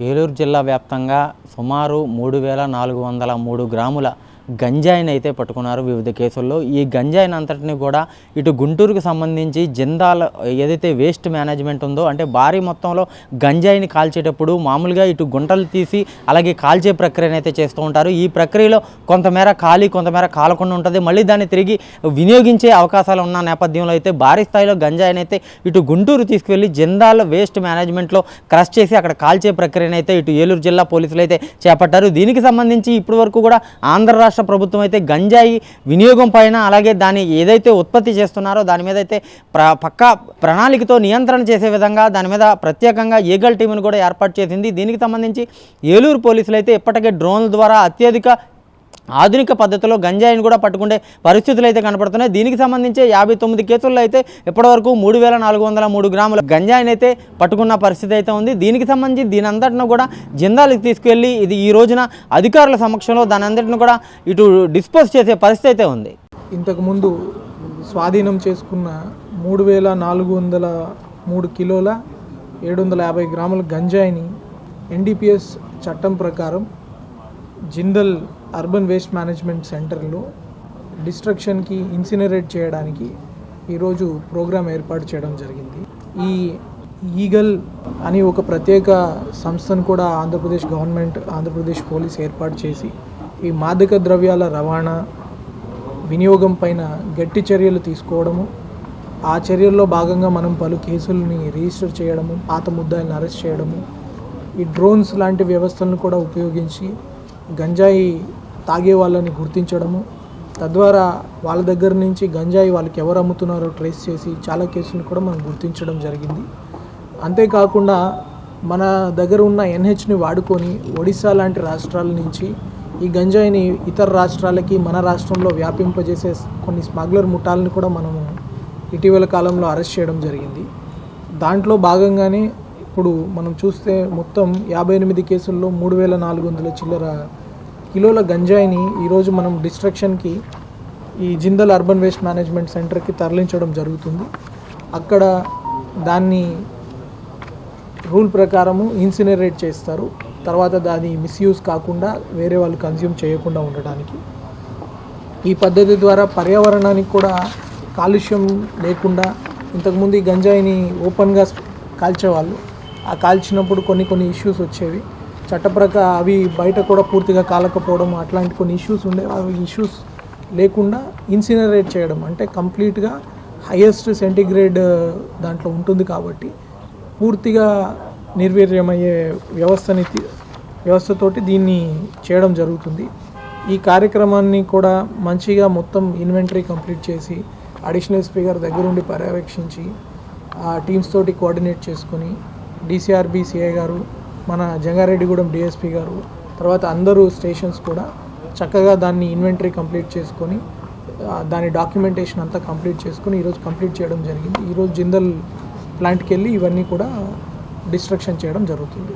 ఏలూరు జిల్లా వ్యాప్తంగా సుమారు మూడు వేల నాలుగు వందల మూడు గ్రాముల గంజాయిని అయితే పట్టుకున్నారు వివిధ కేసుల్లో. ఈ గంజాయిని అంతటిని కూడా ఇటు గుంటూరుకు సంబంధించి జిందాల్ ఏదైతే వేస్ట్ మేనేజ్మెంట్ ఉందో అంటే భారీ మొత్తంలో గంజాయిని కాల్చేటప్పుడు మామూలుగా ఇటు గుంటలు తీసి అలాగే కాల్చే ప్రక్రియను అయితే చేస్తూ ఉంటారు. ఈ ప్రక్రియలో కొంతమేర ఖాళీ కొంతమేర కాలకుండా ఉంటుంది. మళ్ళీ దాన్ని తిరిగి వినియోగించే అవకాశాలు ఉన్న నేపథ్యంలో అయితే భారీ స్థాయిలో గంజాయిని అయితే ఇటు గుంటూరు తీసుకువెళ్ళి జిందాల్ వేస్ట్ మేనేజ్మెంట్లో క్రష్ చేసి అక్కడ కాల్చే ప్రక్రియను అయితే ఇటు ఏలూరు జిల్లా పోలీసులు అయితే చేపట్టారు. దీనికి సంబంధించి ఇప్పటి వరకు కూడా ఆంధ్ర రాష్ట్ర ప్రభుత్వం అయితే గంజాయి వినియోగం పైన అలాగే దాన్ని ఏదైతే ఉత్పత్తి చేస్తున్నారో దాని మీద అయితే ప్ర పక్క ప్రణాళికతో నియంత్రణ చేసే విధంగా దాని మీద ప్రత్యేకంగా ఈగల్ టీంను కూడా ఏర్పాటు చేసింది. దీనికి సంబంధించి ఏలూరు పోలీసులు అయితే ఇప్పటికే డ్రోన్ల ద్వారా అత్యధిక ఆధునిక పద్ధతిలో గంజాయిని కూడా పట్టుకునే పరిస్థితులు అయితే కనపడుతున్నాయి. దీనికి సంబంధించి యాభై తొమ్మిది కేసుల్లో అయితే ఇప్పటివరకు మూడు వేల నాలుగు వందల మూడు గ్రాముల గంజాయిని అయితే పట్టుకున్న పరిస్థితి అయితే ఉంది. దీనికి సంబంధించి దీని అంతటిని కూడా జిందాలకు తీసుకెళ్ళి ఇది ఈ రోజున అధికారుల సమక్షంలో దాని అంతటిని కూడా ఇటు డిస్పోజ్ చేసే పరిస్థితి అయితే ఉంది. ఇంతకుముందు స్వాధీనం చేసుకున్న మూడు వేల నాలుగు వందల మూడు కిలోల ఏడు వందల యాభై గ్రాముల గంజాయిని ఎన్డీపీఎస్ చట్టం ప్రకారం జిందల్ అర్బన్ వేస్ట్ మేనేజ్మెంట్ సెంటర్లో డిస్ట్రక్షన్కి ఇన్సినరేట్ చేయడానికి ఈరోజు ప్రోగ్రాం ఏర్పాటు చేయడం జరిగింది. ఈ ఈగల్ అని ఒక ప్రత్యేక సంస్థను కూడా ఆంధ్రప్రదేశ్ గవర్నమెంట్ ఆంధ్రప్రదేశ్ పోలీస్ ఏర్పాటు చేసి ఈ మాదక ద్రవ్యాల రవాణా వినియోగం పైన గట్టి చర్యలు తీసుకోవడము ఆ చర్యల్లో భాగంగా మనం పలు కేసులని రిజిస్టర్ చేయడము పాత ముద్దాయిలను అరెస్ట్ చేయడము ఈ డ్రోన్స్ లాంటి వ్యవస్థలను కూడా ఉపయోగించి గంజాయి తాగే వాళ్ళని గుర్తించడము. తద్వారా వాళ్ళ దగ్గర నుంచి గంజాయి వాళ్ళకి ఎవరు అమ్ముతున్నారో ట్రేస్ చేసి చాలా కేసులు కూడా మనం గుర్తించడం జరిగింది. అంతేకాకుండా మన దగ్గర ఉన్న ఎన్హెచ్ని వాడుకొని ఒడిశా లాంటి రాష్ట్రాల నుంచి ఈ గంజాయిని ఇతర రాష్ట్రాలకి మన రాష్ట్రంలో వ్యాపింపజేసే కొన్ని స్మగ్లర్ ముఠాలను కూడా మనము ఇటీవల కాలంలో అరెస్ట్ చేయడం జరిగింది. దాంట్లో భాగంగానే ఇప్పుడు మనం చూస్తే మొత్తం యాభై ఎనిమిది కేసుల్లో మూడు వేల నాలుగు వందల చిల్లర కిలోల గంజాయిని ఈరోజు మనం డిస్ట్రక్షన్కి ఈ జిందల్ అర్బన్ వేస్ట్ మేనేజ్మెంట్ సెంటర్కి తరలించడం జరుగుతుంది. అక్కడ దాన్ని రూల్ ప్రకారము ఇన్సినరేట్ చేస్తారు. తర్వాత దాని మిస్యూజ్ కాకుండా వేరే వాళ్ళు కన్జ్యూమ్ చేయకుండా ఉండడానికి. ఈ పద్ధతి ద్వారా పర్యావరణానికి కూడా కాలుష్యం లేకుండా ఇంతకుముందు ఈ గంజాయిని ఓపెన్గా కాల్చేవాళ్ళు. ఆ కాల్చినప్పుడు కొన్ని కొన్ని ఇష్యూస్ వచ్చేవి. చట్టప్రక అవి బయట కూడా పూర్తిగా కాలకపోవడం అట్లాంటి కొన్ని ఇష్యూస్ ఉండేవి అవి ఇష్యూస్ లేకుండా ఇన్సినరేట్ చేయడం. అంటే కంప్లీట్గా హయ్యెస్ట్ సెంటిగ్రేడ్ దాంట్లో ఉంటుంది కాబట్టి పూర్తిగా నిర్వీర్యమయ్యే వ్యవస్థని వ్యవస్థతోటి దీన్ని చేయడం జరుగుతుంది. ఈ కార్యక్రమాన్ని కూడా మంచిగా మొత్తం ఇన్వెంటరీ కంప్లీట్ చేసి అడిషనల్ స్పీకర్ దగ్గరుండి పర్యవేక్షించి ఆ టీమ్స్ తోటి కోఆర్డినేట్ చేసుకొని డిసిఆర్బి సిఐ గారు మన జంగారెడ్డిగూడెం డిఎస్పీ గారు తర్వాత అందరూ స్టేషన్స్ కూడా చక్కగా దాన్ని ఇన్వెంటరీ కంప్లీట్ చేసుకొని దాని డాక్యుమెంటేషన్ అంతా కంప్లీట్ చేసుకొని ఈరోజు కంప్లీట్ చేయడం జరిగింది. ఈరోజు జిందల్ ప్లాంట్కి వెళ్ళి ఇవన్నీ కూడా డిస్ట్రక్షన్ చేయడం జరుగుతుంది.